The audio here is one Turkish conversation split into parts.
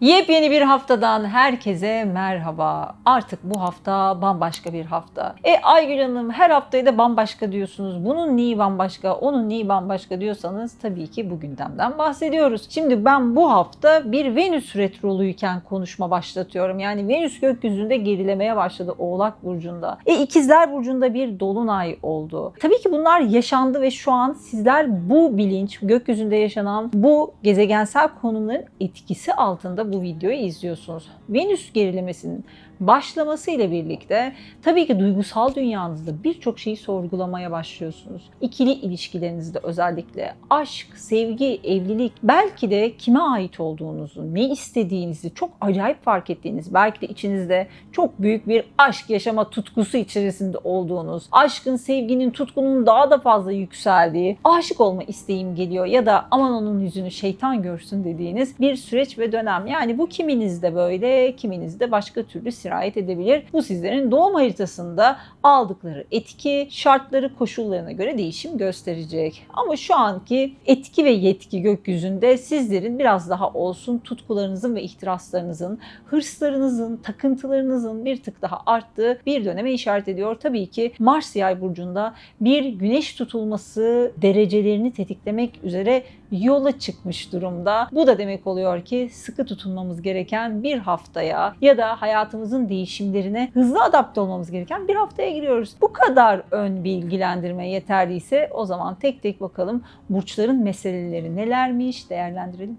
Yepyeni bir haftadan herkese merhaba. Artık bu hafta bambaşka bir hafta. E Aygül Hanım her haftayı da bambaşka diyorsunuz. Bunun neyi bambaşka, onun neyi bambaşka diyorsanız tabii ki bu gündemden bahsediyoruz. Şimdi ben bu hafta bir Venüs retroluyken konuşma başlatıyorum. Yani Venüs gökyüzünde gerilemeye başladı Oğlak Burcu'nda. E İkizler Burcu'nda bir dolunay oldu. Tabii ki bunlar yaşandı ve şu an sizler bu bilinç, gökyüzünde yaşanan bu gezegensel konumların etkisi altında bu videoyu izliyorsunuz. Venüs gerilemesinin başlaması ile birlikte tabii ki duygusal dünyanızda birçok şeyi sorgulamaya başlıyorsunuz. İkili ilişkilerinizde özellikle aşk, sevgi, evlilik, belki de kime ait olduğunuzu, ne istediğinizi çok acayip fark ettiğiniz, belki de içinizde çok büyük bir aşk yaşama tutkusu içerisinde olduğunuz, aşkın, sevginin, tutkunun daha da fazla yükseldiği, aşık olma isteğim geliyor ya da aman onun yüzünü şeytan görsün dediğiniz bir süreç ve dönem. Yani bu kiminizde böyle, kiminizde başka türlü sirayet edebilir. Bu sizlerin doğum haritasında aldıkları etki, şartları, koşullarına göre değişim gösterecek. Ama şu anki etki ve yetki gökyüzünde sizlerin biraz daha olsun tutkularınızın ve ihtiraslarınızın, hırslarınızın, takıntılarınızın bir tık daha arttığı bir döneme işaret ediyor. Tabii ki Mars yay burcunda bir güneş tutulması derecelerini tetiklemek üzere yola çıkmış durumda. Bu da demek oluyor ki sıkı tutunmamız gereken bir haftaya ya da hayatımızın değişimlerine hızlı adapte olmamız gereken bir haftaya giriyoruz. Bu kadar ön bilgilendirme yeterliyse o zaman tek tek bakalım burçların meseleleri nelermiş değerlendirelim.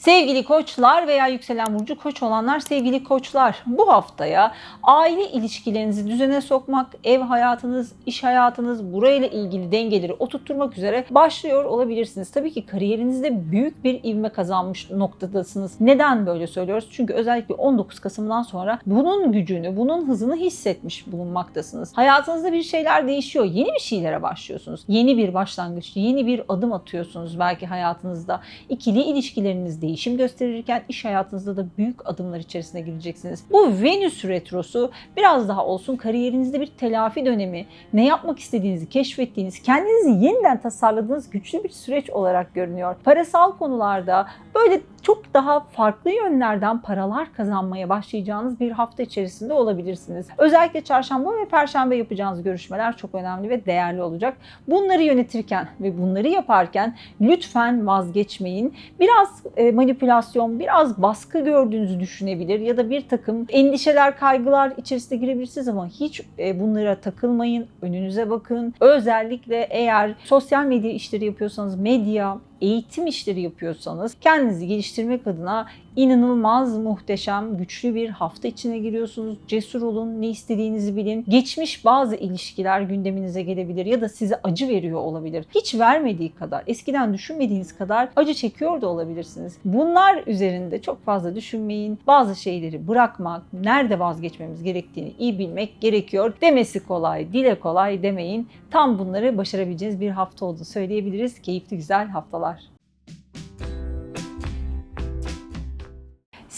Sevgili koçlar veya yükselen burcu koç olanlar sevgili koçlar bu haftaya aile ilişkilerinizi düzene sokmak, ev hayatınız, iş hayatınız burayla ilgili dengeleri oturtturmak üzere başlıyor olabilirsiniz. Tabii ki kariyerinizde büyük bir ivme kazanmış noktadasınız. Neden böyle söylüyoruz? Çünkü özellikle 19 Kasım'dan sonra bunun gücünü, bunun hızını hissetmiş bulunmaktasınız. Hayatınızda bir şeyler değişiyor. Yeni bir şeylere başlıyorsunuz. Yeni bir başlangıç, yeni bir adım atıyorsunuz belki hayatınızda. İkili ilişkilerinizde değişim gösterirken iş hayatınızda da büyük adımlar içerisine gireceksiniz. Bu Venüs retrosu biraz daha olsun kariyerinizde bir telafi dönemi, ne yapmak istediğinizi keşfettiğiniz, kendinizi yeniden tasarladığınız güçlü bir süreç olarak görünüyor. Parasal konularda böyle çok daha farklı yönlerden paralar kazanmaya başlayacağınız bir hafta içerisinde olabilirsiniz. Özellikle çarşamba ve perşembe yapacağınız görüşmeler çok önemli ve değerli olacak. Bunları yönetirken ve bunları yaparken lütfen vazgeçmeyin. Biraz e, manipülasyon, biraz baskı gördüğünüzü düşünebilir ya da bir takım endişeler, kaygılar içerisine girebilirsiniz ama hiç e, bunlara takılmayın. Önünüze bakın. Özellikle eğer sosyal medya işleri yapıyorsanız medya, eğitim işleri yapıyorsanız kendinizi geliştirmek adına inanılmaz muhteşem, güçlü bir hafta içine giriyorsunuz. Cesur olun, ne istediğinizi bilin. Geçmiş bazı ilişkiler gündeminize gelebilir ya da size acı veriyor olabilir. Hiç vermediği kadar, eskiden düşünmediğiniz kadar acı çekiyor da olabilirsiniz. Bunlar üzerinde çok fazla düşünmeyin. Bazı şeyleri bırakmak, nerede vazgeçmemiz gerektiğini iyi bilmek gerekiyor. Demesi kolay, dile kolay demeyin. Tam bunları başarabileceğiniz bir hafta olduğunu söyleyebiliriz. Keyifli güzel haftalar.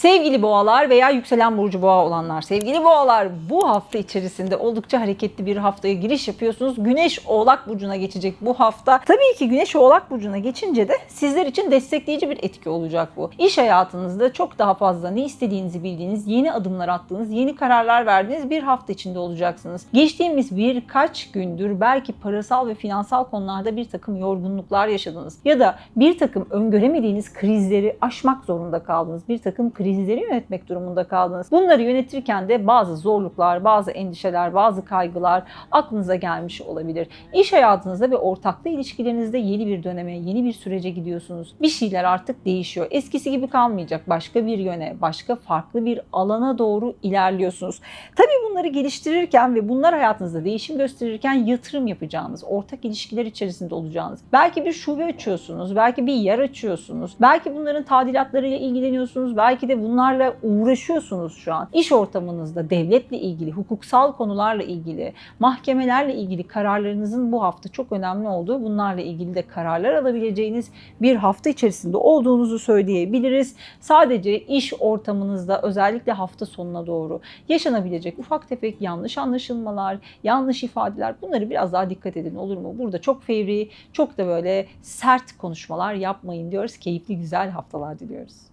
Sevgili boğalar veya yükselen burcu boğa olanlar, sevgili boğalar bu hafta içerisinde oldukça hareketli bir haftaya giriş yapıyorsunuz. Güneş Oğlak Burcu'na geçecek bu hafta. Tabii ki Güneş Oğlak Burcu'na geçince de sizler için destekleyici bir etki olacak bu. İş hayatınızda çok daha fazla ne istediğinizi bildiğiniz, yeni adımlar attığınız, yeni kararlar verdiğiniz bir hafta içinde olacaksınız. Geçtiğimiz birkaç gündür belki parasal ve finansal konularda bir takım yorgunluklar yaşadınız. Ya da bir takım öngöremediğiniz krizleri aşmak zorunda kaldınız. Bir takım krizleri yönetmek durumunda kaldınız. Bunları yönetirken de bazı zorluklar, bazı endişeler, bazı kaygılar aklınıza gelmiş olabilir. İş hayatınızda ve ortaklı ilişkilerinizde yeni bir döneme, yeni bir sürece gidiyorsunuz. Bir şeyler artık değişiyor. Eskisi gibi kalmayacak. Başka bir yöne, başka farklı bir alana doğru ilerliyorsunuz. Tabii bunları geliştirirken ve bunlar hayatınızda değişim gösterirken yatırım yapacağınız, ortak ilişkiler içerisinde olacağınız, belki bir şube açıyorsunuz, belki bir yer açıyorsunuz, belki bunların tadilatlarıyla ilgileniyorsunuz, belki de bunlarla uğraşıyorsunuz şu an. İş ortamınızda devletle ilgili, hukuksal konularla ilgili, mahkemelerle ilgili kararlarınızın bu hafta çok önemli olduğu, bunlarla ilgili de kararlar alabileceğiniz bir hafta içerisinde olduğunuzu söyleyebiliriz. Sadece iş ortamınızda özellikle hafta sonuna doğru yaşanabilecek ufak tefek yanlış anlaşılmalar, yanlış ifadeler bunları biraz daha dikkat edin olur mu? Burada çok fevri, çok da böyle sert konuşmalar yapmayın diyoruz. Keyifli güzel haftalar diliyoruz.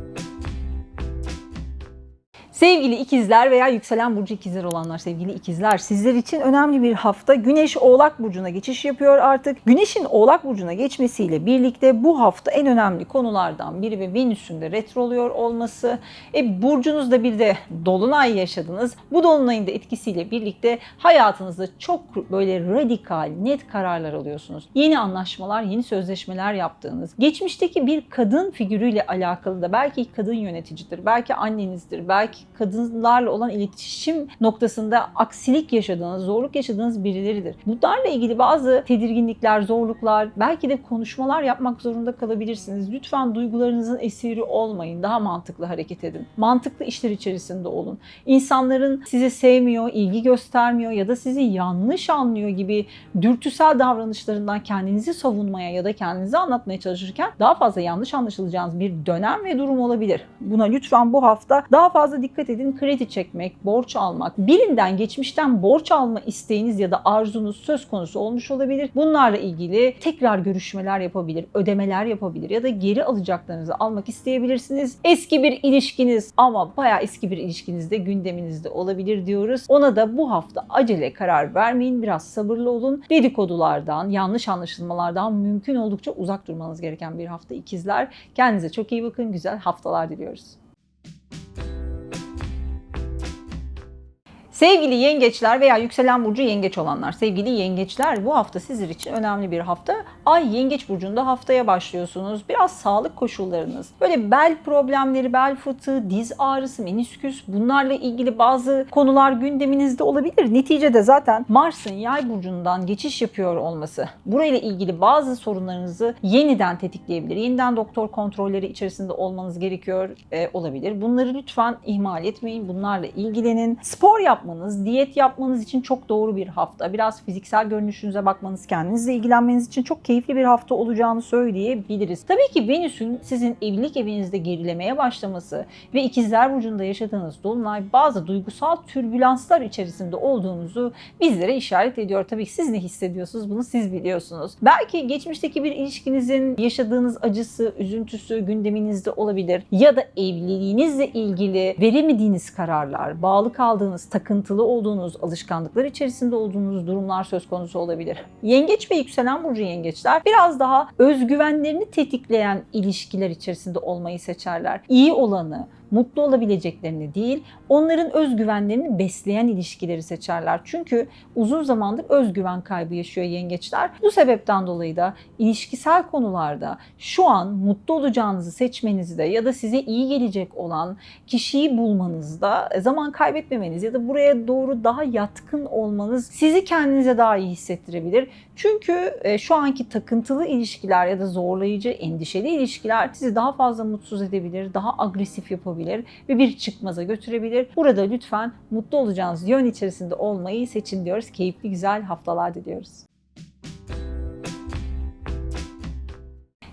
Sevgili ikizler veya yükselen burcu ikizler olanlar sevgili ikizler sizler için önemli bir hafta. Güneş Oğlak burcuna geçiş yapıyor artık. Güneşin Oğlak burcuna geçmesiyle birlikte bu hafta en önemli konulardan biri ve Venüs'ün de retro oluyor olması. E, burcunuzda bir de dolunay yaşadınız. Bu dolunayın da etkisiyle birlikte hayatınızda çok böyle radikal, net kararlar alıyorsunuz. Yeni anlaşmalar, yeni sözleşmeler yaptığınız, geçmişteki bir kadın figürüyle alakalı da belki kadın yöneticidir, belki annenizdir, belki kadınlarla olan iletişim noktasında aksilik yaşadığınız, zorluk yaşadığınız birileridir. Bunlarla ilgili bazı tedirginlikler, zorluklar, belki de konuşmalar yapmak zorunda kalabilirsiniz. Lütfen duygularınızın esiri olmayın. Daha mantıklı hareket edin. Mantıklı işler içerisinde olun. İnsanların sizi sevmiyor, ilgi göstermiyor ya da sizi yanlış anlıyor gibi dürtüsel davranışlarından kendinizi savunmaya ya da kendinizi anlatmaya çalışırken daha fazla yanlış anlaşılacağınız bir dönem ve durum olabilir. Buna lütfen bu hafta daha fazla dikkat edin. Kredi çekmek, borç almak, birinden geçmişten borç alma isteğiniz ya da arzunuz söz konusu olmuş olabilir. Bunlarla ilgili tekrar görüşmeler yapabilir, ödemeler yapabilir ya da geri alacaklarınızı almak isteyebilirsiniz. Eski bir ilişkiniz ama bayağı eski bir ilişkinizde gündeminizde olabilir diyoruz. Ona da bu hafta acele karar vermeyin. Biraz sabırlı olun. Dedikodulardan, yanlış anlaşılmalardan mümkün oldukça uzak durmanız gereken bir hafta ikizler. Kendinize çok iyi bakın. Güzel haftalar diliyoruz. Sevgili yengeçler veya yükselen burcu yengeç olanlar, sevgili yengeçler bu hafta sizler için önemli bir hafta. Ay yengeç burcunda haftaya başlıyorsunuz. Biraz sağlık koşullarınız, böyle bel problemleri, bel fıtığı, diz ağrısı, menisküs bunlarla ilgili bazı konular gündeminizde olabilir. Neticede zaten Mars'ın yay burcundan geçiş yapıyor olması burayla ilgili bazı sorunlarınızı yeniden tetikleyebilir. Yeniden doktor kontrolleri içerisinde olmanız gerekiyor e, olabilir. Bunları lütfen ihmal etmeyin. Bunlarla ilgilenin. Spor yapmanız, diyet yapmanız için çok doğru bir hafta. Biraz fiziksel görünüşünüze bakmanız, kendinizle ilgilenmeniz için çok keyifli bir hafta olacağını söyleyebiliriz. Tabii ki Venüs'ün sizin evlilik evinizde gerilemeye başlaması ve ikizler burcunda yaşadığınız dolunay bazı duygusal türbülanslar içerisinde olduğunuzu bizlere işaret ediyor. Tabii ki siz ne hissediyorsunuz bunu siz biliyorsunuz. Belki geçmişteki bir ilişkinizin yaşadığınız acısı, üzüntüsü gündeminizde olabilir ya da evliliğinizle ilgili veremediğiniz kararlar, bağlı kaldığınız, takıntılı olduğunuz, alışkanlıklar içerisinde olduğunuz durumlar söz konusu olabilir. Yengeç ve yükselen burcu yengeçler biraz daha özgüvenlerini tetikleyen ilişkiler içerisinde olmayı seçerler. İyi olanı, mutlu olabileceklerini değil, onların özgüvenlerini besleyen ilişkileri seçerler. Çünkü uzun zamandır özgüven kaybı yaşıyor yengeçler. Bu sebepten dolayı da ilişkisel konularda şu an mutlu olacağınızı seçmenizde ya da size iyi gelecek olan kişiyi bulmanızda zaman kaybetmemeniz ya da buraya doğru daha yatkın olmanız sizi kendinize daha iyi hissettirebilir. Çünkü e, şu anki takıntılı ilişkiler ya da zorlayıcı, endişeli ilişkiler sizi daha fazla mutsuz edebilir, daha agresif yapabilir ve bir çıkmaza götürebilir. Burada lütfen mutlu olacağınız yön içerisinde olmayı seçin diyoruz. Keyifli güzel haftalar diliyoruz.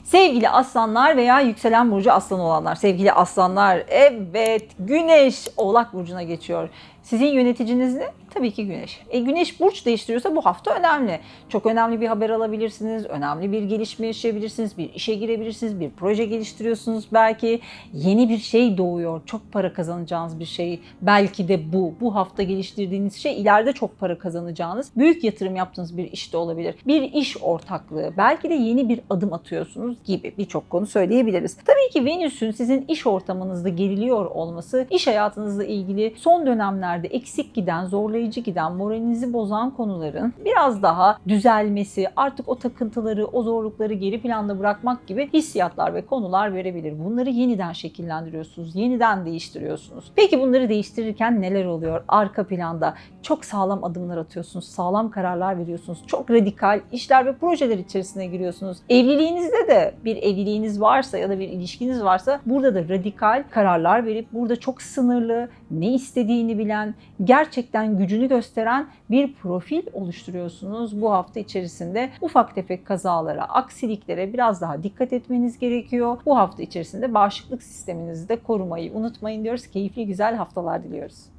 Sevgili aslanlar veya yükselen burcu aslan olanlar, sevgili aslanlar, evet güneş oğlak burcuna geçiyor. Sizin yöneticiniz ne? Tabii ki güneş. E, güneş burç değiştiriyorsa bu hafta önemli. Çok önemli bir haber alabilirsiniz, önemli bir gelişme yaşayabilirsiniz, bir işe girebilirsiniz, bir proje geliştiriyorsunuz belki. Yeni bir şey doğuyor, çok para kazanacağınız bir şey. Belki de bu, bu hafta geliştirdiğiniz şey ileride çok para kazanacağınız, büyük yatırım yaptığınız bir iş de olabilir. Bir iş ortaklığı, belki de yeni bir adım atıyorsunuz gibi birçok konu söyleyebiliriz. Tabii ki Venüs'ün sizin iş ortamınızda geriliyor olması, iş hayatınızla ilgili son dönemlerde eksik giden, zorlayıcı zorlayıcı giden, moralinizi bozan konuların biraz daha düzelmesi, artık o takıntıları, o zorlukları geri planda bırakmak gibi hissiyatlar ve konular verebilir. Bunları yeniden şekillendiriyorsunuz, yeniden değiştiriyorsunuz. Peki bunları değiştirirken neler oluyor? Arka planda çok sağlam adımlar atıyorsunuz, sağlam kararlar veriyorsunuz, çok radikal işler ve projeler içerisine giriyorsunuz. Evliliğinizde de bir evliliğiniz varsa ya da bir ilişkiniz varsa burada da radikal kararlar verip burada çok sınırlı, ne istediğini bilen, gerçekten gücünü gösteren bir profil oluşturuyorsunuz. Bu hafta içerisinde ufak tefek kazalara, aksiliklere biraz daha dikkat etmeniz gerekiyor. Bu hafta içerisinde bağışıklık sisteminizi de korumayı unutmayın diyoruz. Keyifli güzel haftalar diliyoruz.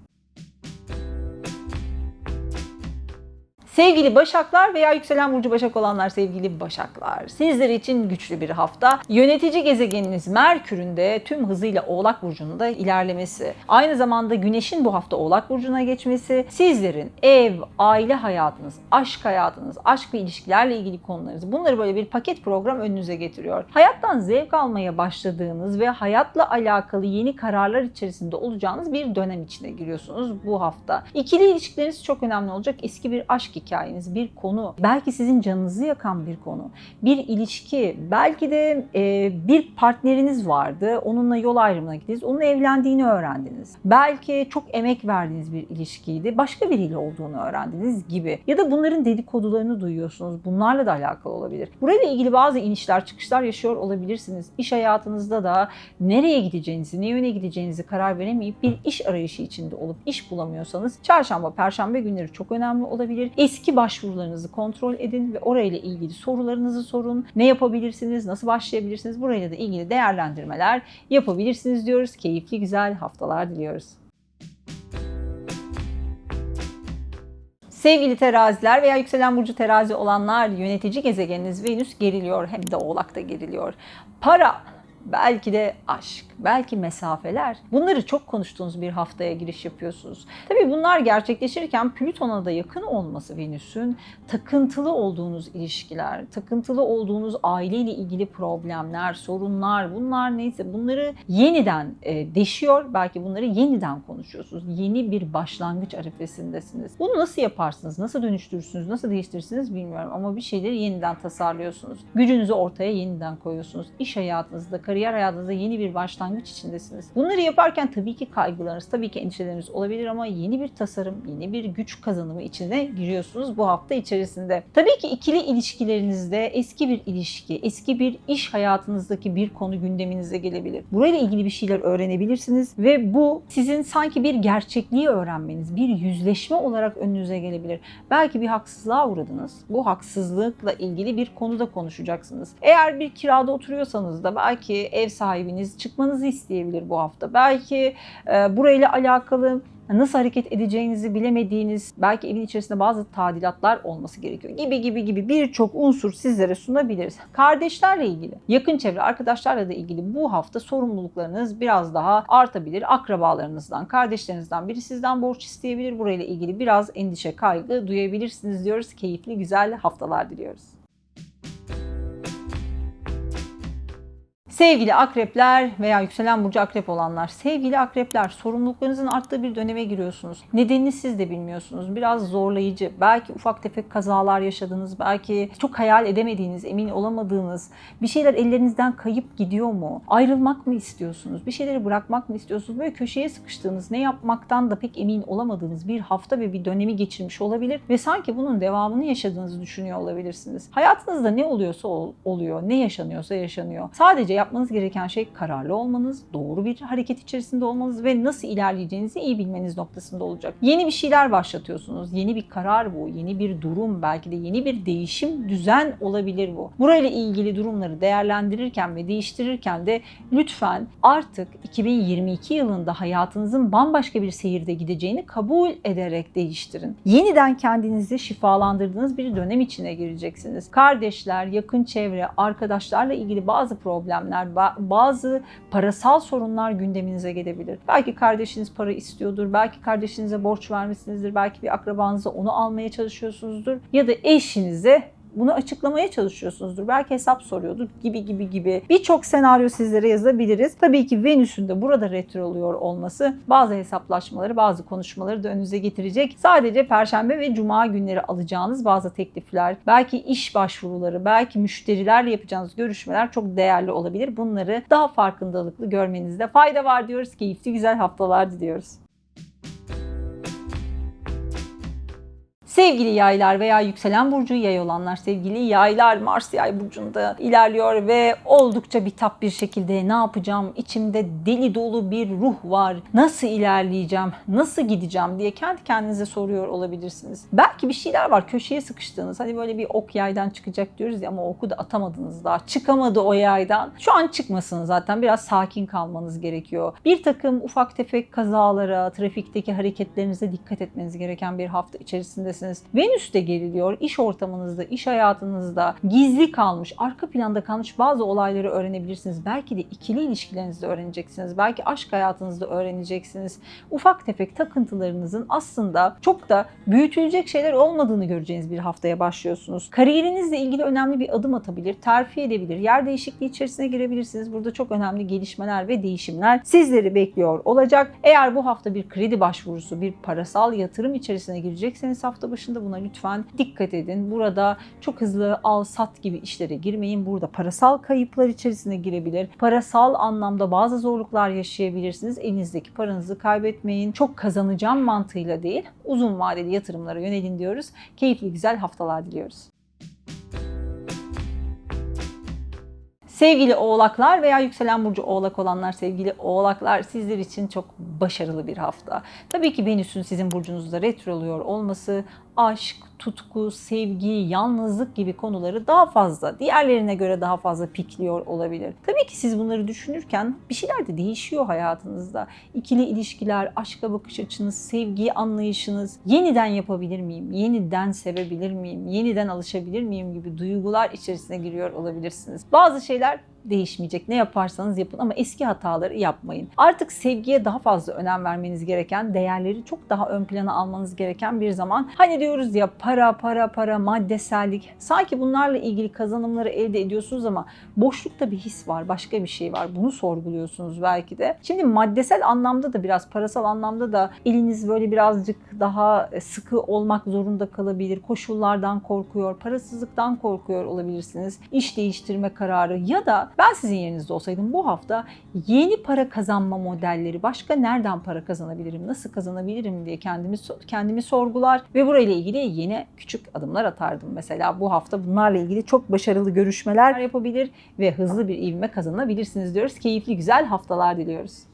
Sevgili Başaklar veya yükselen burcu Başak olanlar sevgili Başaklar. Sizler için güçlü bir hafta. Yönetici gezegeniniz Merkür'ün de tüm hızıyla Oğlak burcunda ilerlemesi, aynı zamanda Güneş'in bu hafta Oğlak burcuna geçmesi, sizlerin ev, aile hayatınız, aşk hayatınız, aşk ve ilişkilerle ilgili konularınız bunları böyle bir paket program önünüze getiriyor. Hayattan zevk almaya başladığınız ve hayatla alakalı yeni kararlar içerisinde olacağınız bir dönem içine giriyorsunuz bu hafta. İkili ilişkileriniz çok önemli olacak. Eski bir aşk hikayeniz, bir konu, belki sizin canınızı yakan bir konu, bir ilişki, belki de e, bir partneriniz vardı, onunla yol ayrımına gittiniz, onun evlendiğini öğrendiniz. Belki çok emek verdiğiniz bir ilişkiydi, başka biriyle olduğunu öğrendiniz gibi. Ya da bunların dedikodularını duyuyorsunuz, bunlarla da alakalı olabilir. Burayla ilgili bazı inişler, çıkışlar yaşıyor olabilirsiniz. İş hayatınızda da nereye gideceğinizi, ne yöne gideceğinizi karar veremeyip bir iş arayışı içinde olup iş bulamıyorsanız çarşamba, perşembe günleri çok önemli olabilir. Eski başvurularınızı kontrol edin ve orayla ilgili sorularınızı sorun. Ne yapabilirsiniz, nasıl başlayabilirsiniz? Burayla da ilgili değerlendirmeler yapabilirsiniz diyoruz. Keyifli güzel haftalar diliyoruz. Sevgili teraziler veya yükselen burcu terazi olanlar yönetici gezegeniniz Venüs geriliyor hem de oğlakta geriliyor. Para, belki de aşk, belki mesafeler. Bunları çok konuştuğunuz bir haftaya giriş yapıyorsunuz. Tabii bunlar gerçekleşirken Plüton'a da yakın olması Venüs'ün takıntılı olduğunuz ilişkiler, takıntılı olduğunuz aileyle ilgili problemler, sorunlar, bunlar neyse bunları yeniden e, deşiyor. Belki bunları yeniden konuşuyorsunuz. Yeni bir başlangıç arifesindesiniz. Bunu nasıl yaparsınız, nasıl dönüştürürsünüz, nasıl değiştirirsiniz bilmiyorum ama bir şeyleri yeniden tasarlıyorsunuz. Gücünüzü ortaya yeniden koyuyorsunuz. İş hayatınızda, kariyer hayatınızda yeni bir başlangıç içindesiniz. Bunları yaparken tabii ki kaygılarınız, tabii ki endişeleriniz olabilir ama yeni bir tasarım, yeni bir güç kazanımı içine giriyorsunuz bu hafta içerisinde. Tabii ki ikili ilişkilerinizde eski bir ilişki, eski bir iş hayatınızdaki bir konu gündeminize gelebilir. Burayla ilgili bir şeyler öğrenebilirsiniz ve bu sizin sanki bir gerçekliği öğrenmeniz, bir yüzleşme olarak önünüze gelebilir. Belki bir haksızlığa uğradınız. Bu haksızlıkla ilgili bir konuda konuşacaksınız. Eğer bir kirada oturuyorsanız da belki ev sahibiniz çıkmanızı isteyebilir bu hafta. Belki e, burayla alakalı nasıl hareket edeceğinizi bilemediğiniz, belki evin içerisinde bazı tadilatlar olması gerekiyor gibi gibi gibi birçok unsur sizlere sunabiliriz. Kardeşlerle ilgili, yakın çevre arkadaşlarla da ilgili bu hafta sorumluluklarınız biraz daha artabilir. Akrabalarınızdan, kardeşlerinizden biri sizden borç isteyebilir. Burayla ilgili biraz endişe, kaygı duyabilirsiniz diyoruz. Keyifli, güzel haftalar diliyoruz. Sevgili akrepler veya yükselen burcu akrep olanlar, sevgili akrepler sorumluluklarınızın arttığı bir döneme giriyorsunuz. Nedenini siz de bilmiyorsunuz. Biraz zorlayıcı. Belki ufak tefek kazalar yaşadınız. Belki çok hayal edemediğiniz, emin olamadığınız bir şeyler ellerinizden kayıp gidiyor mu? Ayrılmak mı istiyorsunuz? Bir şeyleri bırakmak mı istiyorsunuz? Böyle köşeye sıkıştığınız, ne yapmaktan da pek emin olamadığınız bir hafta ve bir dönemi geçirmiş olabilir ve sanki bunun devamını yaşadığınızı düşünüyor olabilirsiniz. Hayatınızda ne oluyorsa ol- oluyor, ne yaşanıyorsa yaşanıyor. Sadece yapmanız gereken şey kararlı olmanız, doğru bir hareket içerisinde olmanız ve nasıl ilerleyeceğinizi iyi bilmeniz noktasında olacak. Yeni bir şeyler başlatıyorsunuz. Yeni bir karar bu, yeni bir durum, belki de yeni bir değişim, düzen olabilir bu. Burayla ilgili durumları değerlendirirken ve değiştirirken de lütfen artık 2022 yılında hayatınızın bambaşka bir seyirde gideceğini kabul ederek değiştirin. Yeniden kendinizi şifalandırdığınız bir dönem içine gireceksiniz. Kardeşler, yakın çevre, arkadaşlarla ilgili bazı problemler, ba- bazı parasal sorunlar gündeminize gelebilir. Belki kardeşiniz para istiyordur, belki kardeşinize borç vermişsinizdir, belki bir akrabanıza onu almaya çalışıyorsunuzdur ya da eşinize Bunu açıklamaya çalışıyorsunuzdur. Belki hesap soruyordur gibi gibi gibi. Birçok senaryo sizlere yazabiliriz. Tabii ki Venüs'ün de burada retro oluyor olması bazı hesaplaşmaları, bazı konuşmaları da önünüze getirecek. Sadece Perşembe ve Cuma günleri alacağınız bazı teklifler, belki iş başvuruları, belki müşterilerle yapacağınız görüşmeler çok değerli olabilir. Bunları daha farkındalıklı görmenizde fayda var diyoruz. Keyifli güzel haftalar diliyoruz. Sevgili yaylar veya yükselen burcu yay olanlar, sevgili yaylar Mars yay burcunda ilerliyor ve oldukça bitap bir şekilde ne yapacağım, içimde deli dolu bir ruh var, nasıl ilerleyeceğim, nasıl gideceğim diye kendi kendinize soruyor olabilirsiniz. Belki bir şeyler var köşeye sıkıştığınız, hani böyle bir ok yaydan çıkacak diyoruz ya ama oku da atamadınız daha, çıkamadı o yaydan. Şu an çıkmasın zaten biraz sakin kalmanız gerekiyor. Bir takım ufak tefek kazalara, trafikteki hareketlerinize dikkat etmeniz gereken bir hafta içerisindesiniz. Venüs de geriliyor. İş ortamınızda, iş hayatınızda gizli kalmış, arka planda kalmış bazı olayları öğrenebilirsiniz. Belki de ikili ilişkilerinizde öğreneceksiniz. Belki aşk hayatınızda öğreneceksiniz. Ufak tefek takıntılarınızın aslında çok da büyütülecek şeyler olmadığını göreceğiniz bir haftaya başlıyorsunuz. Kariyerinizle ilgili önemli bir adım atabilir, terfi edebilir, yer değişikliği içerisine girebilirsiniz. Burada çok önemli gelişmeler ve değişimler sizleri bekliyor olacak. Eğer bu hafta bir kredi başvurusu, bir parasal yatırım içerisine girecekseniz hafta başında buna lütfen dikkat edin. Burada çok hızlı al sat gibi işlere girmeyin. Burada parasal kayıplar içerisine girebilir. Parasal anlamda bazı zorluklar yaşayabilirsiniz. Elinizdeki paranızı kaybetmeyin. Çok kazanacağım mantığıyla değil, uzun vadeli yatırımlara yönelin diyoruz. Keyifli güzel haftalar diliyoruz. Sevgili oğlaklar veya yükselen burcu oğlak olanlar sevgili oğlaklar sizler için çok başarılı bir hafta. Tabii ki Venüs'ün sizin burcunuzda retro oluyor olması aşk, tutku, sevgi, yalnızlık gibi konuları daha fazla, diğerlerine göre daha fazla pikliyor olabilir. Tabii ki siz bunları düşünürken bir şeyler de değişiyor hayatınızda. İkili ilişkiler, aşka bakış açınız, sevgi anlayışınız, yeniden yapabilir miyim, yeniden sevebilir miyim, yeniden alışabilir miyim gibi duygular içerisine giriyor olabilirsiniz. Bazı şeyler değişmeyecek. Ne yaparsanız yapın ama eski hataları yapmayın. Artık sevgiye daha fazla önem vermeniz gereken, değerleri çok daha ön plana almanız gereken bir zaman. Hani diyoruz ya para, para, para, maddesellik. Sanki bunlarla ilgili kazanımları elde ediyorsunuz ama boşlukta bir his var, başka bir şey var. Bunu sorguluyorsunuz belki de. Şimdi maddesel anlamda da biraz parasal anlamda da eliniz böyle birazcık daha sıkı olmak zorunda kalabilir. Koşullardan korkuyor, parasızlıktan korkuyor olabilirsiniz. İş değiştirme kararı ya da ben sizin yerinizde olsaydım bu hafta yeni para kazanma modelleri, başka nereden para kazanabilirim, nasıl kazanabilirim diye kendimi kendimi sorgular ve burayla ilgili yeni küçük adımlar atardım. Mesela bu hafta bunlarla ilgili çok başarılı görüşmeler yapabilir ve hızlı bir ivme kazanabilirsiniz diyoruz. Keyifli güzel haftalar diliyoruz.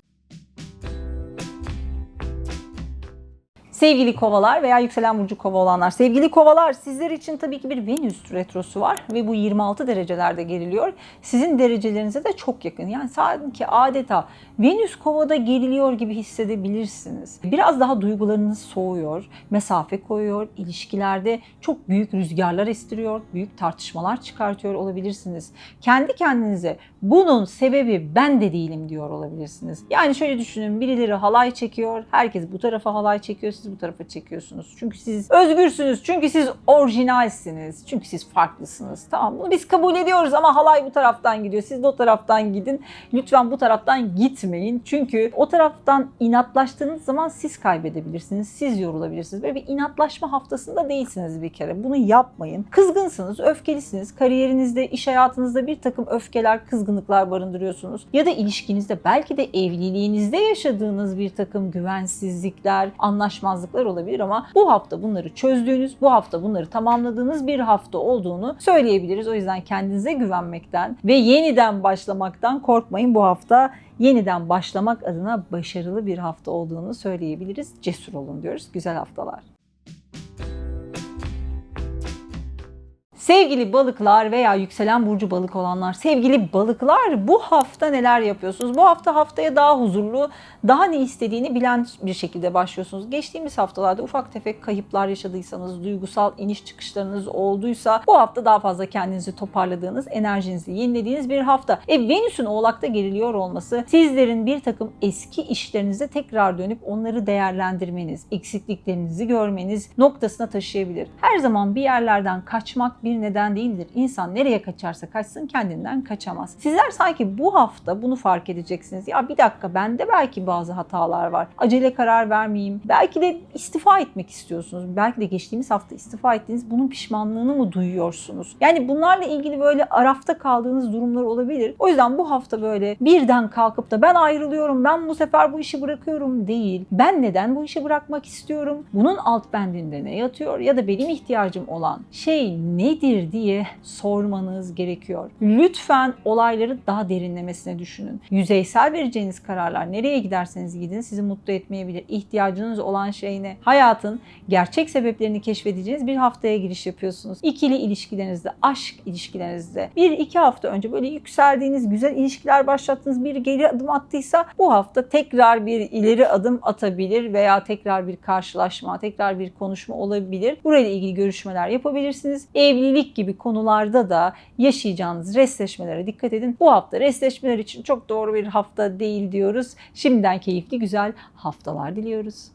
Sevgili kovalar veya yükselen burcu kova olanlar. Sevgili kovalar sizler için tabii ki bir Venüs retrosu var ve bu 26 derecelerde geriliyor. Sizin derecelerinize de çok yakın. Yani sanki adeta Venüs kovada geriliyor gibi hissedebilirsiniz. Biraz daha duygularınız soğuyor, mesafe koyuyor, ilişkilerde çok büyük rüzgarlar estiriyor, büyük tartışmalar çıkartıyor olabilirsiniz. Kendi kendinize bunun sebebi ben de değilim diyor olabilirsiniz. Yani şöyle düşünün birileri halay çekiyor, herkes bu tarafa halay çekiyor, siz bu tarafa çekiyorsunuz. Çünkü siz özgürsünüz, çünkü siz orijinalsiniz, çünkü siz farklısınız. Tamam bunu biz kabul ediyoruz ama halay bu taraftan gidiyor, siz de o taraftan gidin. Lütfen bu taraftan gitmeyin. Çünkü o taraftan inatlaştığınız zaman siz kaybedebilirsiniz, siz yorulabilirsiniz. Böyle bir inatlaşma haftasında değilsiniz bir kere. Bunu yapmayın. Kızgınsınız, öfkelisiniz. Kariyerinizde, iş hayatınızda bir takım öfkeler, kızgınlıklar barındırıyorsunuz. Ya da ilişkinizde belki de evliliğinizde yaşadığınız bir takım güvensizlikler, anlaşmazlıklar olabilir ama bu hafta bunları çözdüğünüz, bu hafta bunları tamamladığınız bir hafta olduğunu söyleyebiliriz. O yüzden kendinize güvenmekten ve yeniden başlamaktan korkmayın bu hafta yeniden başlamak adına başarılı bir hafta olduğunu söyleyebiliriz. Cesur olun diyoruz. Güzel haftalar. Sevgili balıklar veya yükselen burcu balık olanlar, sevgili balıklar bu hafta neler yapıyorsunuz? Bu hafta haftaya daha huzurlu, daha ne istediğini bilen bir şekilde başlıyorsunuz. Geçtiğimiz haftalarda ufak tefek kayıplar yaşadıysanız, duygusal iniş çıkışlarınız olduysa bu hafta daha fazla kendinizi toparladığınız, enerjinizi yenilediğiniz bir hafta. E Venüs'ün oğlakta geriliyor olması sizlerin bir takım eski işlerinize tekrar dönüp onları değerlendirmeniz, eksikliklerinizi görmeniz noktasına taşıyabilir. Her zaman bir yerlerden kaçmak, bir bir neden değildir. İnsan nereye kaçarsa kaçsın kendinden kaçamaz. Sizler sanki bu hafta bunu fark edeceksiniz. Ya bir dakika bende belki bazı hatalar var. Acele karar vermeyeyim. Belki de istifa etmek istiyorsunuz. Belki de geçtiğimiz hafta istifa ettiniz. Bunun pişmanlığını mı duyuyorsunuz? Yani bunlarla ilgili böyle arafta kaldığınız durumlar olabilir. O yüzden bu hafta böyle birden kalkıp da ben ayrılıyorum, ben bu sefer bu işi bırakıyorum değil. Ben neden bu işi bırakmak istiyorum? Bunun alt bendinde ne yatıyor? Ya da benim ihtiyacım olan şey nedir diye sormanız gerekiyor. Lütfen olayları daha derinlemesine düşünün. Yüzeysel vereceğiniz kararlar nereye giderseniz gidin sizi mutlu etmeyebilir. İhtiyacınız olan şey ne? Hayatın gerçek sebeplerini keşfedeceğiniz bir haftaya giriş yapıyorsunuz. İkili ilişkilerinizde, aşk ilişkilerinizde bir iki hafta önce böyle yükseldiğiniz, güzel ilişkiler başlattığınız bir geri adım attıysa bu hafta tekrar bir ileri adım atabilir veya tekrar bir karşılaşma, tekrar bir konuşma olabilir. Burayla ilgili görüşmeler yapabilirsiniz. Evlilik gibi konularda da yaşayacağınız restleşmelere dikkat edin. Bu hafta restleşmeler için çok doğru bir hafta değil diyoruz. Şimdiden keyifli güzel haftalar diliyoruz.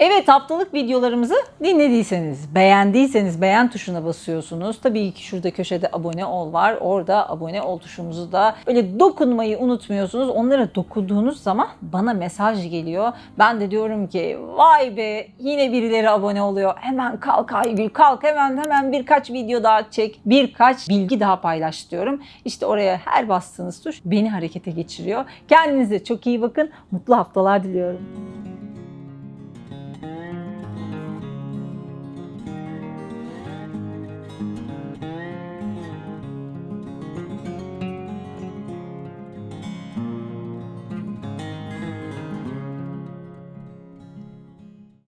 Evet haftalık videolarımızı dinlediyseniz, beğendiyseniz beğen tuşuna basıyorsunuz. Tabii ki şurada köşede abone ol var. Orada abone ol tuşumuzu da böyle dokunmayı unutmuyorsunuz. Onlara dokunduğunuz zaman bana mesaj geliyor. Ben de diyorum ki vay be yine birileri abone oluyor. Hemen kalk Aygül kalk hemen hemen birkaç video daha çek. Birkaç bilgi daha paylaş diyorum. İşte oraya her bastığınız tuş beni harekete geçiriyor. Kendinize çok iyi bakın. Mutlu haftalar diliyorum.